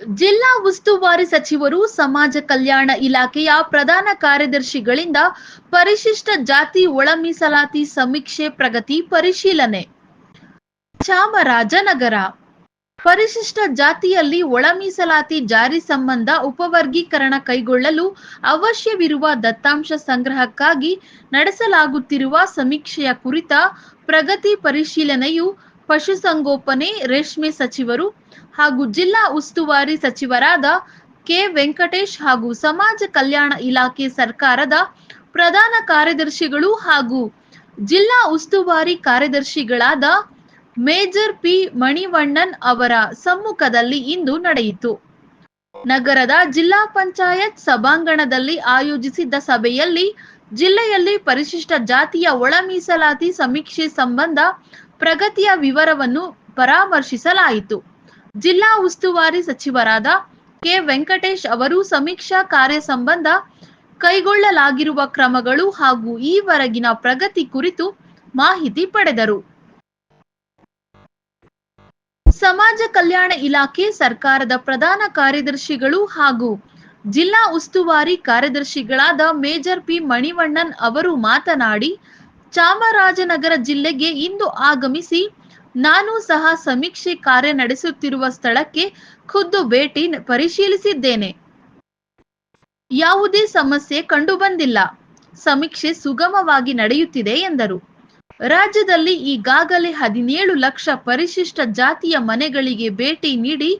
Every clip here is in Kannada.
ಜಿಲ್ಲಾ ಉಸ್ತುವಾರಿ ಸಚಿವರು ಸಮಾಜ ಕಲ್ಯಾಣ ಇಲಾಖೆಯ ಪ್ರಧಾನ ಕಾರ್ಯದರ್ಶಿಗಳಿಂದ ಪರಿಶಿಷ್ಟ ಜಾತಿ ಒಳ ಮೀಸಲಾತಿ ಸಮೀಕ್ಷೆ ಪ್ರಗತಿ ಪರಿಶೀಲನೆ. ಚಾಮರಾಜನಗರ. ಪರಿಶಿಷ್ಟ ಜಾತಿಯಲ್ಲಿ ಒಳ ಮೀಸಲಾತಿ ಜಾರಿ ಸಂಬಂಧ ಉಪವರ್ಗೀಕರಣ ಕೈಗೊಳ್ಳಲು ಅವಶ್ಯವಿರುವ ದತ್ತಾಂಶ ಸಂಗ್ರಹಕ್ಕಾಗಿ ನಡೆಸಲಾಗುತ್ತಿರುವ ಸಮೀಕ್ಷೆಯ ಕುರಿತ ಪ್ರಗತಿ ಪರಿಶೀಲನೆಯು ಪಶುಸಂಗೋಪನೆ ರೇಷ್ಮೆ ಸಚಿವರು ಹಾಗೂ ಜಿಲ್ಲಾ ಉಸ್ತುವಾರಿ ಸಚಿವರಾದ ಕೆ ವೆಂಕಟೇಶ್ ಹಾಗೂ ಸಮಾಜ ಕಲ್ಯಾಣ ಇಲಾಖೆ ಸರ್ಕಾರದ ಪ್ರಧಾನ ಕಾರ್ಯದರ್ಶಿಗಳು ಹಾಗೂ ಜಿಲ್ಲಾ ಉಸ್ತುವಾರಿ ಕಾರ್ಯದರ್ಶಿಗಳಾದ ಮೇಜರ್ ಪಿ ಮಣಿವಣ್ಣನ್ ಅವರ ಸಮ್ಮುಖದಲ್ಲಿ ಇಂದು ನಡೆಯಿತು. ನಗರದ ಜಿಲ್ಲಾ ಪಂಚಾಯತ್ ಸಭಾಂಗಣದಲ್ಲಿ ಆಯೋಜಿಸಿದ್ದ ಸಭೆಯಲ್ಲಿ ಜಿಲ್ಲೆಯಲ್ಲಿ ಪರಿಶಿಷ್ಟ ಜಾತಿಯ ಒಳ ಸಮೀಕ್ಷೆ ಸಂಬಂಧ ಪ್ರಗತಿಯ ವಿವರವನ್ನು ಪರಾಮರ್ಶಿಸಲಾಯಿತು. ಜಿಲ್ಲಾ ಉಸ್ತುವಾರಿ ಸಚಿವರಾದ ಕೆ ವೆಂಕಟೇಶ್ ಅವರು ಸಮೀಕ್ಷಾ ಕಾರ್ಯ ಸಂಬಂಧ ಕೈಗೊಳ್ಳಲಾಗಿರುವ ಕ್ರಮಗಳು ಹಾಗೂ ಈವರೆಗಿನ ಪ್ರಗತಿ ಕುರಿತು ಮಾಹಿತಿ ಪಡೆದರು. ಸಮಾಜ ಕಲ್ಯಾಣ ಇಲಾಖೆ ಸರ್ಕಾರದ ಪ್ರಧಾನ ಕಾರ್ಯದರ್ಶಿಗಳು ಹಾಗೂ ಜಿಲ್ಲಾ ಉಸ್ತುವಾರಿ ಕಾರ್ಯದರ್ಶಿಗಳಾದ ಮೇಜರ್ ಪಿ ಮಣಿವಣ್ಣನ್ ಅವರು ಮಾತನಾಡಿ, ಚಾಮರಾಜನಗರ ಜಿಲ್ಲೆಗೆ ಇಂದು ಆಗಮಿಸಿ ನಾನು ಸಹ ಸಮೀಕ್ಷೆ ಕಾರ್ಯ ನಡೆಸುತ್ತಿರುವ ಸ್ಥಳಕ್ಕೆ ಖುದ್ದು ಭೇಟಿ ಪರಿಶೀಲಿಸಿದ್ದೇನೆ. ಯಾವುದೇ ಸಮಸ್ಯೆ ಕಂಡುಬಂದಿಲ್ಲ ಸಮೀಕ್ಷೆ ಸುಗಮವಾಗಿ ನಡೆಯುತ್ತಿದೆ ಎಂದರು. ರಾಜ್ಯದಲ್ಲಿ ಈಗಾಗಲೇ ಹದಿನೇಳು ಲಕ್ಷ ಪರಿಶಿಷ್ಟ ಜಾತಿಯ ಮನೆಗಳಿಗೆ ಭೇಟಿ ನೀಡಿ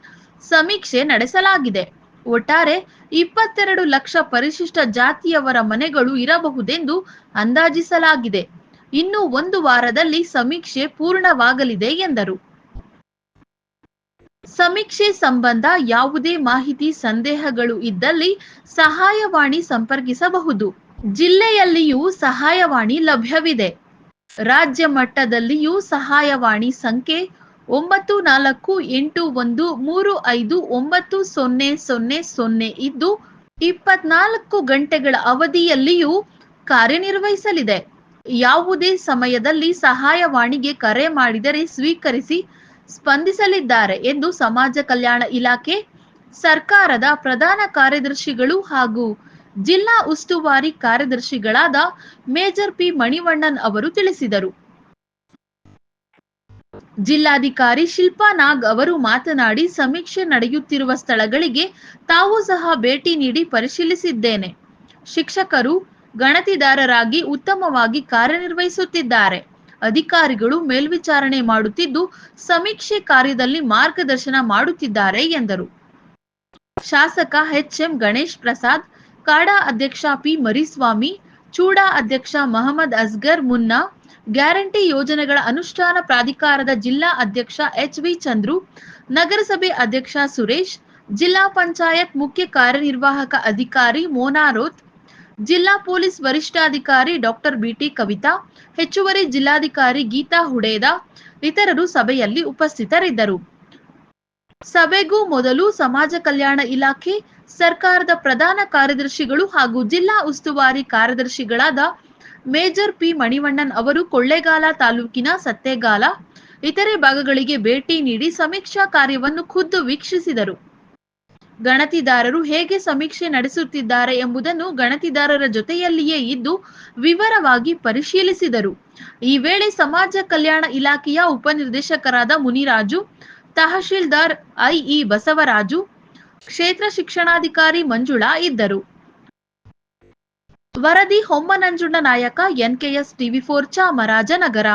ಸಮೀಕ್ಷೆ ನಡೆಸಲಾಗಿದೆ. ಒಟ್ಟಾರೆ ಇಪ್ಪತ್ತೆರಡು ಲಕ್ಷ ಪರಿಶಿಷ್ಟ ಜಾತಿಯವರ ಮನೆಗಳು ಇರಬಹುದೆಂದು ಅಂದಾಜಿಸಲಾಗಿದೆ. ಇನ್ನು ಒಂದು ವಾರದಲ್ಲಿ ಸಮೀಕ್ಷೆ ಪೂರ್ಣವಾಗಲಿದೆ ಎಂದರು. ಸಮೀಕ್ಷೆ ಸಂಬಂಧ ಯಾವುದೇ ಮಾಹಿತಿ ಸಂದೇಹಗಳು ಇದ್ದಲ್ಲಿ ಸಹಾಯವಾಣಿ ಸಂಪರ್ಕಿಸಬಹುದು. ಜಿಲ್ಲೆಯಲ್ಲಿಯೂ ಸಹಾಯವಾಣಿ ಲಭ್ಯವಿದೆ. ರಾಜ್ಯ ಮಟ್ಟದಲ್ಲಿಯೂ ಸಹಾಯವಾಣಿ ಸಂಖ್ಯೆ ಒಂಬತ್ತು ನಾಲ್ಕು ಎಂಟು ಒಂದು ಮೂರು ಐದು ಒಂಬತ್ತು ಸೊನ್ನೆ ಸೊನ್ನೆ ಸೊನ್ನೆ ಇದ್ದು ಇಪ್ಪತ್ನಾಲ್ಕು ಗಂಟೆಗಳ ಅವಧಿಯಲ್ಲಿಯೂ ಕಾರ್ಯನಿರ್ವಹಿಸಲಿದೆ. ಯಾವುದೇ ಸಮಯದಲ್ಲಿ ಸಹಾಯವಾಣಿಗೆ ಕರೆ ಮಾಡಿದರೆ ಸ್ವೀಕರಿಸಿ ಸ್ಪಂದಿಸಲಿದ್ದಾರೆ ಎಂದು ಸಮಾಜ ಕಲ್ಯಾಣ ಇಲಾಖೆ, ಸರ್ಕಾರದ ಪ್ರಧಾನ ಕಾರ್ಯದರ್ಶಿಗಳು ಹಾಗೂ ಜಿಲ್ಲಾ ಉಸ್ತುವಾರಿ ಕಾರ್ಯದರ್ಶಿಗಳಾದ ಮೇಜರ್ ಪಿ ಮಣಿವಣ್ಣನ್ ಅವರು ತಿಳಿಸಿದರು. ಜಿಲ್ಲಾಧಿಕಾರಿ ಶಿಲ್ಪಾ ನಾಗ್ ಅವರು ಮಾತನಾಡಿ, ಸಮೀಕ್ಷೆ ನಡೆಯುತ್ತಿರುವ ಸ್ಥಳಗಳಿಗೆ ತಾವು ಸಹ ಭೇಟಿ ನೀಡಿ ಪರಿಶೀಲಿಸಿದ್ದೇನೆ. ಶಿಕ್ಷಕರು ಗಣತಿದಾರರಾಗಿ ಉತ್ತಮವಾಗಿ ಕಾರ್ಯನಿರ್ವಹಿಸುತ್ತಿದ್ದಾರೆ. ಅಧಿಕಾರಿಗಳು ಮೇಲ್ವಿಚಾರಣೆ ಮಾಡುತ್ತಿದ್ದು, ಸಮೀಕ್ಷೆ ಕಾರ್ಯದಲ್ಲಿ ಮಾರ್ಗದರ್ಶನ ಮಾಡುತ್ತಿದ್ದಾರೆ ಎಂದರು. ಶಾಸಕ ಎಚ್ಎಂ ಗಣೇಶ್ ಪ್ರಸಾದ್, ಕಾಡಾ ಅಧ್ಯಕ್ಷ ಪಿ ಮರಿಸ್ವಾಮಿ, ಚೂಡಾ ಅಧ್ಯಕ್ಷ ಮಹಮ್ಮದ್ ಅಸ್ಗರ್ ಮುನ್ನಾ, ಗ್ಯಾರಂಟಿ ಯೋಜನೆಗಳ ಅನುಷ್ಠಾನ ಪ್ರಾಧಿಕಾರದ ಜಿಲ್ಲಾ ಅಧ್ಯಕ್ಷ ಎಚ್ ವಿ ಚಂದ್ರು, ನಗರಸಭೆ ಅಧ್ಯಕ್ಷ ಸುರೇಶ್, ಜಿಲ್ಲಾ ಪಂಚಾಯತ್ ಮುಖ್ಯ ಕಾರ್ಯನಿರ್ವಾಹಕ ಅಧಿಕಾರಿ ಮೋನಾರೋತ್ ಜಿಲ್ಲಾ ಪೊಲೀಸ್ ವರಿಷ್ಠಾಧಿಕಾರಿ ಡಾಕ್ಟರ್ ಬಿಟಿ ಕವಿತಾ, ಹೆಚ್ಚುವರಿ ಜಿಲ್ಲಾಧಿಕಾರಿ ಗೀತಾ ಹುಡೇದ ಇತರರು ಸಭೆಯಲ್ಲಿ ಉಪಸ್ಥಿತರಿದ್ದರು. ಸಭೆಗೂ ಮೊದಲು ಸಮಾಜ ಕಲ್ಯಾಣ ಇಲಾಖೆ, ಸರ್ಕಾರದ ಪ್ರಧಾನ ಕಾರ್ಯದರ್ಶಿಗಳು ಹಾಗೂ ಜಿಲ್ಲಾ ಉಸ್ತುವಾರಿ ಕಾರ್ಯದರ್ಶಿಗಳಾದ ಮೇಜರ್ ಪಿ ಮಣಿವಣ್ಣನ್ ಅವರು ಕೊಳ್ಳೇಗಾಲ ತಾಲೂಕಿನ ಸತ್ತೇಗಾಲ, ಇತರೆ ಭಾಗಗಳಿಗೆ ಭೇಟಿ ನೀಡಿ ಸಮೀಕ್ಷಾ ಕಾರ್ಯವನ್ನು ಖುದ್ದು ವೀಕ್ಷಿಸಿದರು. ಗಣತಿದಾರರು ಹೇಗೆ ಸಮೀಕ್ಷೆ ನಡೆಸುತ್ತಿದ್ದಾರೆ ಎಂಬುದನ್ನು ಗಣತಿದಾರರ ಜೊತೆಯಲ್ಲಿಯೇ ಇದ್ದು ವಿವರವಾಗಿ ಪರಿಶೀಲಿಸಿದರು. ಈ ವೇಳೆ ಸಮಾಜ ಕಲ್ಯಾಣ ಇಲಾಖೆಯ ಉಪನಿರ್ದೇಶಕರಾದ ಮುನಿರಾಜು, ತಹಶೀಲ್ದಾರ್ ಐಇ ಬಸವರಾಜು, ಕ್ಷೇತ್ರ ಶಿಕ್ಷಣಾಧಿಕಾರಿ ಮಂಜುಳಾ ಇದ್ದರು. ವರದಿ ಹೊಮ್ಮನಂಜುಂಡ ನಾಯಕ ಎನ್ಕೆಎಸ್ ಟಿವಿ ಫೋರ್ ಚಾಮರಾಜನಗರ.